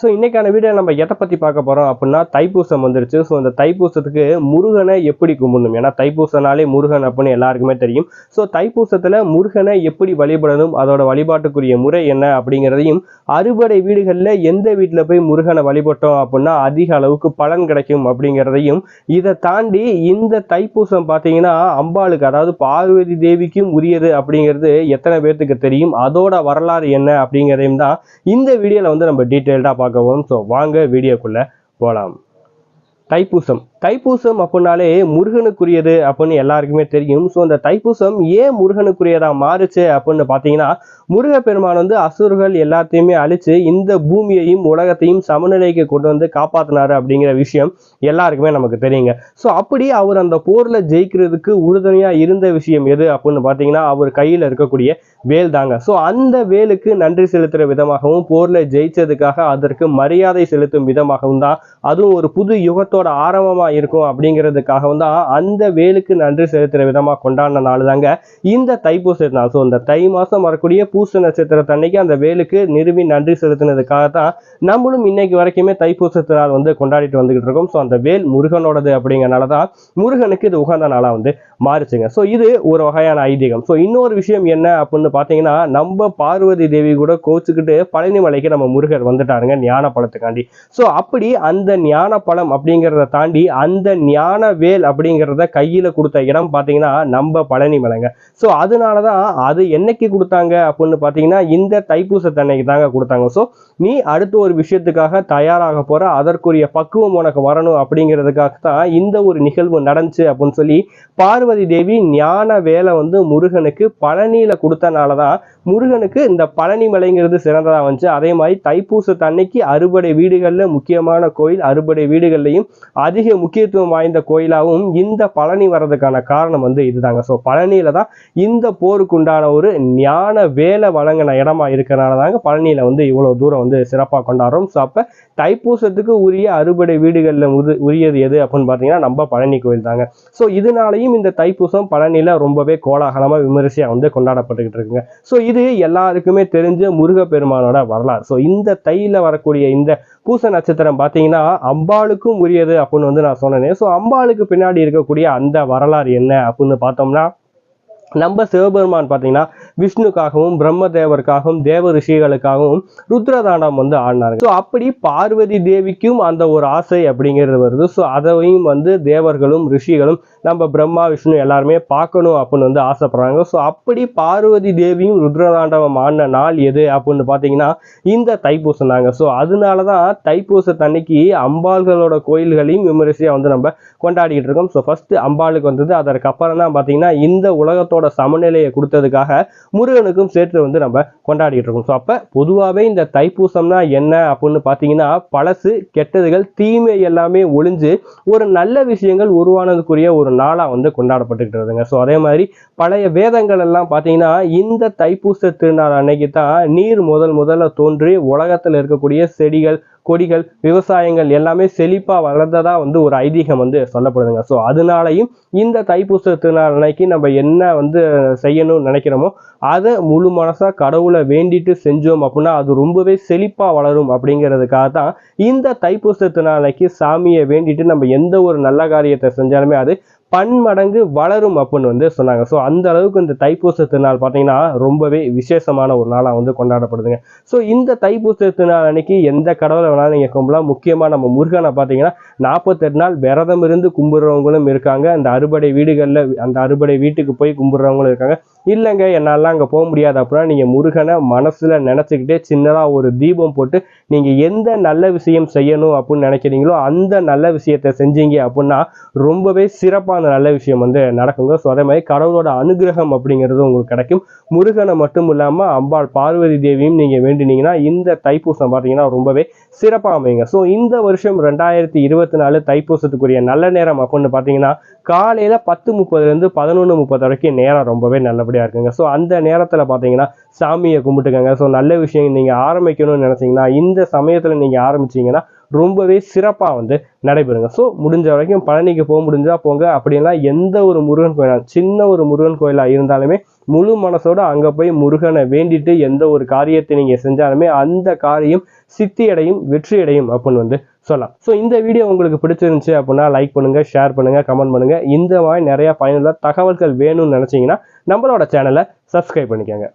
So இன்றைக்கான video நம்ம எதை பற்றி பார்க்க போகிறோம் அப்படின்னா தைப்பூசம் வந்துருச்சு. ஸோ அந்த தைப்பூசத்துக்கு முருகனை எப்படி கும்பிடணும்? ஏன்னா தைப்பூசனாலே முருகன் அப்படின்னு எல்லாருக்குமே தெரியும். ஸோ தைப்பூசத்தில் முருகனை எப்படி வழிபடணும்? அதோட வழிபாட்டுக்குரிய முறை என்ன அப்படிங்கிறதையும் அறுபடை வீடுகளில் எந்த வீட்டில் போய் முருகனை வழிபட்டோம் அப்படின்னா அதிக அளவுக்கு பலன் கிடைக்கும் அப்படிங்கிறதையும் இதை தாண்டி இந்த தைப்பூசம் பார்த்தீங்கன்னா அம்பாளுக்கு அதாவது பார்வதி தேவிக்கும் உரியது அப்படிங்கிறது எத்தனை பேர்த்துக்கு தெரியும்? அதோட வரலாறு என்ன அப்படிங்கிறதையும் தான் இந்த வீடியோவில் வந்து நம்ம டீட்டெயில்டாக பார்க்கவும். ஸோ வாங்க வீடியோக்குள்ளே போகலாம் தைப்பூசம். தைப்பூசம் அப்படின்னாலே முருகனுக்குரியது அப்படின்னு எல்லாருக்குமே தெரியும். ஸோ அந்த தைப்பூசம் ஏன் முருகனுக்குரியதாக மாறுச்சு அப்படின்னு பார்த்தீங்கன்னா முருகப்பெருமான் வந்து அசுரர்கள் எல்லாத்தையுமே அழிச்சு இந்த பூமியையும் உலகத்தையும் சமநிலைக்கு கொண்டு வந்து காப்பாத்தினாரு அப்படிங்கிற விஷயம் எல்லாருக்குமே நமக்கு தெரியுங்க. ஸோ அப்படி அவர் அந்த போரில் ஜெயிக்கிறதுக்கு உறுதுணையாக இருந்த விஷயம் எது அப்படின்னு பார்த்தீங்கன்னா அவர் கையில் இருக்கக்கூடிய வேல் தாங்க. ஸோ அந்த வேலுக்கு நன்றி செலுத்துகிற விதமாகவும் போரில் ஜெயிச்சதுக்காக அதற்கு மரியாதை செலுத்தும் விதமாகவும் தான் அதுவும் ஒரு புது யுகத்தோட ஆரம்பமாக இருக்கும் அப்படிங்கிறதுக்காகவும் தான் அந்த வேலுக்கு நன்றி செலுத்துகிற விதமாக கொண்டாடின நாள் தாங்க இந்த தைப்பூச நாள். ஸோ இந்த தை மாதம் வரக்கூடிய பூச நட்சத்திரத்தன்னைக்கு அந்த வேலுக்கு நிறுவி நன்றி செலுத்தினதுக்காக தான் நம்மளும் இன்னைக்கு வரைக்குமே தைப்பூசத்து நாள் வந்து கொண்டாடிட்டு வந்துகிட்டு இருக்கோம். ஸோ அந்த வேல் முருகனோடது அப்படிங்கறனால தான் முருகனுக்கு இது உகந்த நாளாக வந்து மாறுச்சுங்க. ஸோ இது ஒரு வகையான ஐதீகம். ஸோ இன்னொரு விஷயம் என்ன அப்படின்னு பார்த்தீங்கன்னா நம்ம பார்வதி தேவி கூட கோச்சுக்கிட்டு பழனி மலைக்கு நம்ம முருகர் வந்துட்டாருங்க ஞான பழத்துக்காண்டி ஸோ அப்படி அந்த ஞான பழம் அப்படிங்கிறத தாண்டி அந்த ஞான வேல் அப்படிங்கிறத கையில் கொடுத்த இடம் பார்த்தீங்கன்னா நம்ம பழனி மலைங்க. ஸோ அதனால தான் அது என்னைக்கு கொடுத்தாங்க அப்படின்னு பார்த்தீங்கன்னா இந்த தைப்பூசத்தன்னைக்கு தாங்க கொடுத்தாங்க. ஸோ நீ அடுத்த ஒரு விஷயத்துக்காக தயாராக போற அதற்குரிய பக்குவம் உனக்கு வரணும் அப்படிங்கிறதுக்காக தான் இந்த ஒரு நிகழ்வு நடந்துச்சு அப்படின்னு சொல்லி பார்வதி தேவி ஞான வேலை வந்து முருகனுக்கு பழனியில கொடுத்தனால தான் முருகனுக்கு இந்த பழனி மலைங்கிறது சிறந்ததா வந்துச்சு. அதே மாதிரி தைப்பூசத்து அன்னைக்கு அறுபடை வீடுகள்ல முக்கியமான கோயில் அறுபடை வீடுகள்லையும் அதிக முக்கியத்துவம் வாய்ந்த கோயிலாகவும் இந்த பழனி வர்றதுக்கான காரணம் வந்து இதுதாங்க. ஸோ பழனியில தான் இந்த போருக்கு உண்டான ஒரு ஞான வேலை வழங்கின இடமா இருக்கிறனால தாங்க பழனியில வந்து இவ்வளவு தூரம் வந்து சிறப்பாக கொண்டாடுறோம். ஸோ அப்போ தைப்பூசத்துக்கு உரிய அறுபடை வீடுகளில் உரு உரியது எது அப்படின்னு பார்த்தீங்கன்னா நம்ம பழனி கோயில் தாங்க. ஸோ இதனாலையும் இந்த தைப்பூசம் பழனியில் ரொம்பவே கோலாகலமாக விமரிசையாக வந்து கொண்டாடப்பட்டுக்கிட்டு இருக்குங்க. ஸோ இது எல்லாருக்குமே தெரிஞ்ச முருகப்பெருமானோட வரலாறு. ஸோ இந்த தையில் வரக்கூடிய இந்த பூச நட்சத்திரம் பார்த்தீங்கன்னா அம்பாளுக்கும் உரியது அப்படின்னு வந்து நான் சொன்னேன். ஸோ அம்பாளுக்கு பின்னாடி இருக்கக்கூடிய அந்த வரலாறு என்ன அப்படின்னு பார்த்தோம்னா நம்ம சிவபெருமான் பார்த்தீங்கன்னா விஷ்ணுக்காகவும் பிரம்மதேவருக்காகவும் தேவ ரிஷிகளுக்காகவும் ருத்ரதாண்டம் வந்து ஆடினாரு. ஸோ அப்படி பார்வதி தேவிக்கும் அந்த ஒரு ஆசை அப்படிங்கிறது வருது. ஸோ அதையும் வந்து தேவர்களும் ரிஷிகளும் நம்ம பிரம்மா விஷ்ணு எல்லாருமே பார்க்கணும் அப்படின்னு வந்து ஆசைப்படுறாங்க. ஸோ அப்படி பார்வதி தேவியும் ருத்ரதாண்டவம் ஆடின நாள் எது அப்படின்னு பார்த்தீங்கன்னா இந்த தைப்பூசம் தாங்க ஸோ அதனால தான் தைப்பூசத்தன்னைக்கு அம்பாள்களோட கோயில்களையும் விமரிசையாக வந்து நம்ம கொண்டாடிக்கிட்டு இருக்கோம். ஸோ ஃபஸ்ட்டு அம்பாளுக்கு வந்தது. அதற்கப்புறம் தான் பார்த்தீங்கன்னா இந்த உலகத்தோட சமநிலையை கொடுத்ததுக்காக முருகனுக்கும் சேர்த்து வந்து நம்ம கொண்டாடிட்டு இருக்கோம். ஸோ அப்போ பொதுவாகவே இந்த தைப்பூசம்னா என்ன அப்படின்னு பார்த்தீங்கன்னா பழசு கெட்டதுகள் தீமை எல்லாமே ஒளிஞ்சு ஒரு நல்ல விஷயங்கள் உருவானதுக்குரிய ஒரு நாளாக வந்து கொண்டாடப்பட்டுக்கிட்டு இருக்குதுங்க. ஸோ அதே மாதிரி பழைய வேதங்கள் எல்லாம் பார்த்தீங்கன்னா இந்த தைப்பூச திருநாள் அன்னைக்கு தான் நீர் முதல் முதல்ல தோன்றி உலகத்தில் இருக்கக்கூடிய செடிகள் கொடிகள் விவசாயங்கள் எல்லாமே செழிப்பாக வளர்ந்ததா வந்து ஒரு ஐதீகம் வந்து சொல்லப்படுதுங்க. ஸோ அதனாலையும் இந்த தைப்பூச திருநாள் அன்னைக்கு நம்ம என்ன வந்து செய்யணும்னு நினைக்கிறோமோ அதை முழு மனசாக கடவுளை வேண்டிட்டு செஞ்சோம் அப்படின்னா அது ரொம்பவே செழிப்பாக வளரும் அப்படிங்கிறதுக்காக தான் இந்த தைப்பூச திருநாள் அன்னைக்கு சாமியை வேண்டிட்டு நம்ம எந்த ஒரு நல்ல காரியத்தை செஞ்சாலுமே அது பன்மடங்கு வளரும் அப்படின்னு வந்து சொன்னாங்க. ஸோ அந்த அளவுக்கு இந்த தைப்பூச திருநாள் பார்த்தீங்கன்னா ரொம்பவே விசேஷமான ஒரு நாளாக வந்து கொண்டாடப்படுதுங்க. ஸோ இந்த தைப்பூச திருநாள் அன்னைக்கு எந்த கடவுளை வேணாலும் நீங்கள் கும்பலாம் முக்கியமாக நம்ம முருகனை பார்த்தீங்கன்னா நாற்பத்தெட்டு நாள் விரதம் இருந்து கும்பிட்றவங்களும் இருக்காங்க. அந்த அறுபடை வீடுகளில் அந்த அறுபடை வீட்டுக்கு போய் கும்பிட்றவங்களும் இருக்காங்க. இல்லைங்க என்னாலாம் அங்கே போக முடியாது. அப்படின்னா நீங்கள் முருகனை மனசில் நினச்சிக்கிட்டே சின்னதாக ஒரு தீபம் போட்டு நீங்கள் எந்த நல்ல விஷயம் செய்யணும் அப்படின்னு நினைக்கிறீங்களோ அந்த நல்ல விஷயத்தை செஞ்சீங்க அப்படின்னா ரொம்பவே சிறப்பான நல்ல விஷயம் வந்து நடக்குங்க. ஸோ அதே மாதிரி கடவுளோட அனுகிரகம் அப்படிங்கிறது உங்களுக்கு கிடைக்கும். முருகனை மட்டும் இல்லாமல் அம்பாள் பார்வதி தேவியும் நீங்கள் வேண்டினீங்கன்னா இந்த தைப்பூசம் பார்த்தீங்கன்னா ரொம்பவே சிறப்பாக அமையுங்க. ஸோ இந்த வருஷம் ரெண்டாயிரத்தி இருபத்தி நாலு தைப்பூசத்துக்குரிய நல்ல நேரம் அப்படின்னு பார்த்தீங்கன்னா காலையில் பத்து முப்பதுலேருந்து பதினொன்று முப்பது வரைக்கும் நேரம் ரொம்பவே நல்லபடியாக இருக்குங்க. ஸோ அந்த நேரத்தில் பார்த்தீங்கன்னா சாமியை கும்பிட்டுக்கங்க. ஸோ நல்ல விஷயம் நீங்கள் ஆரம்பிக்கணும்னு நினச்சிங்கன்னா இந்த சமயத்தில் நீங்கள் ஆரம்பிச்சீங்கன்னா ரொம்பவே சிறப்பாக வந்து நடைபெறுங்க. ஸோ முடிஞ்ச வரைக்கும் பழனிக்கு போக முடிஞ்சா போங்க. அப்படின்னா எந்த ஒரு முருகன் கோயிலாக சின்ன ஒரு முருகன் கோயிலாக இருந்தாலுமே முழு மனசோட அங்கே போய் முருகனை வேண்டிட்டு எந்த ஒரு காரியத்தை நீங்கள் செஞ்சாலுமே அந்த காரியம் சித்தியடையும் வெற்றியடையும் வெற்றி அடையும் அப்படின்னு வந்து சொல்லலாம். ஸோ இந்த வீடியோ உங்களுக்கு பிடிச்சிருந்துச்சு அப்படின்னா லைக் பண்ணுங்க ஷேர் பண்ணுங்க கமெண்ட் பண்ணுங்க. இந்த மாதிரி நிறைய பயனுள்ள தகவல்கள் வேணும்னு நினைச்சீங்கன்னா நம்மளோட சேனலை சப்ஸ்கிரைப் பண்ணிக்கோங்க.